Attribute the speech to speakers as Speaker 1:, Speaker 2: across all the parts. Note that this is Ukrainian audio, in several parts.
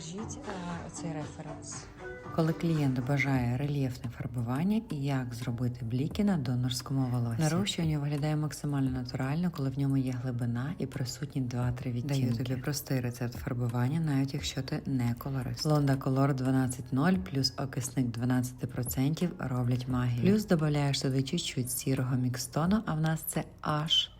Speaker 1: Скажіть е, оцей референс.
Speaker 2: Коли клієнт бажає рельєфне фарбування і як зробити бліки на донорському волосі. Нарощування виглядає максимально натурально, коли в ньому є глибина і присутні 2-3 відтінки. Даю тобі простий рецепт фарбування, навіть якщо ти не колорист. Лонда Color 12.0 плюс окисник 12% роблять магію. Плюс додаєш туди чуть-чуть сірого мікстону, а в нас це аж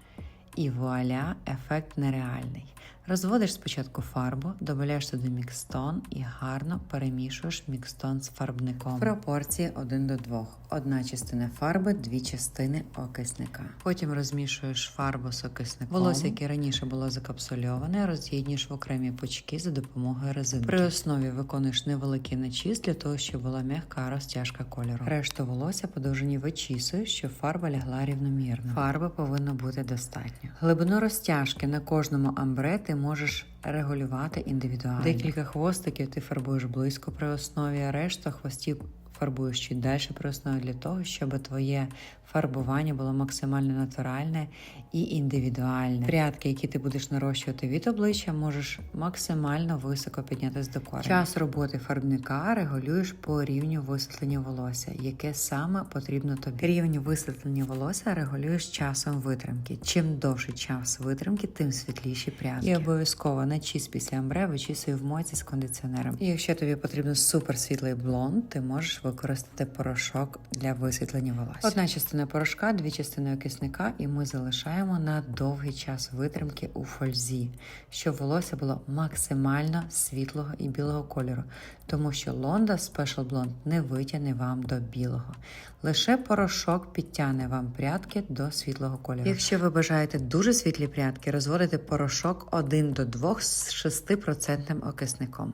Speaker 2: і вуаля, ефект нереальний. Розводиш спочатку фарбу, додаєш туди мікстон і гарно перемішуєш мікстон з фарбником. В пропорції 1 до 2. Одна частина фарби, дві частини окисника. Потім розмішуєш фарбу з окисником. Волосся, яке раніше було закапсульоване, роз'єднуєш в окремі пучки за допомогою резинки. При основі виконуєш невеликий начіс для того, щоб була м'яка розтяжка кольору. Решту волосся подовжені вичісуєш, щоб фарба лягла рівномірно. Фарби повинно бути достатньо. Глибину розтяжки на кожному амбре ти можеш регулювати індивідуально. Декілька хвостиків ти фарбуєш близько при основі, а решта хвостів фарбуєш чуть далі при основі для того, щоб твоє фарбування було максимально натуральне і індивідуальне. Прядки, які ти будеш нарощувати від обличчя, можеш максимально високо піднятися до корення. Час роботи фарбника регулюєш по рівню висвітлення волосся, яке саме потрібно тобі. Рівень висвітлення волосся регулюєш часом витримки. Чим довший час витримки, тим світліші прядки. І обов'язково на чист після амбре вичісуй в мойці з кондиціонером. І якщо тобі потрібен супер світлий блонд, ти можеш використати порошок для висвітлення волосся. Одна частина порошка, дві частини окисника, і ми залишаємо на довгий час витримки у фользі, щоб волосся було максимально світлого і білого кольору, тому що Лонда Special Blonde не витягне вам до білого. Лише порошок підтягне вам прядки до світлого кольору. Якщо ви бажаєте дуже світлі прядки, розводите порошок 1 до 2 з 6% окисником.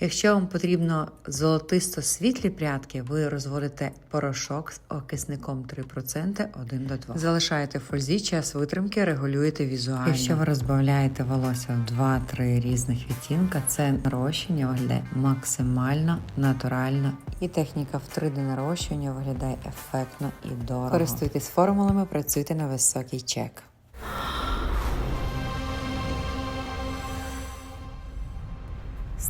Speaker 2: Якщо вам потрібно золотисто світлі прядки, ви розводите порошок з окисником 3% 1 до 2. Залишаєте в фользі час витримки, регулюєте візуально. Якщо ви розбавляєте волосся в 2-3 різних відтінка, це нарощення виглядає максимально натурально. І техніка в 3D нарощування виглядає ефектно і дорого. Користуйтесь формулами, працюйте на високий чек.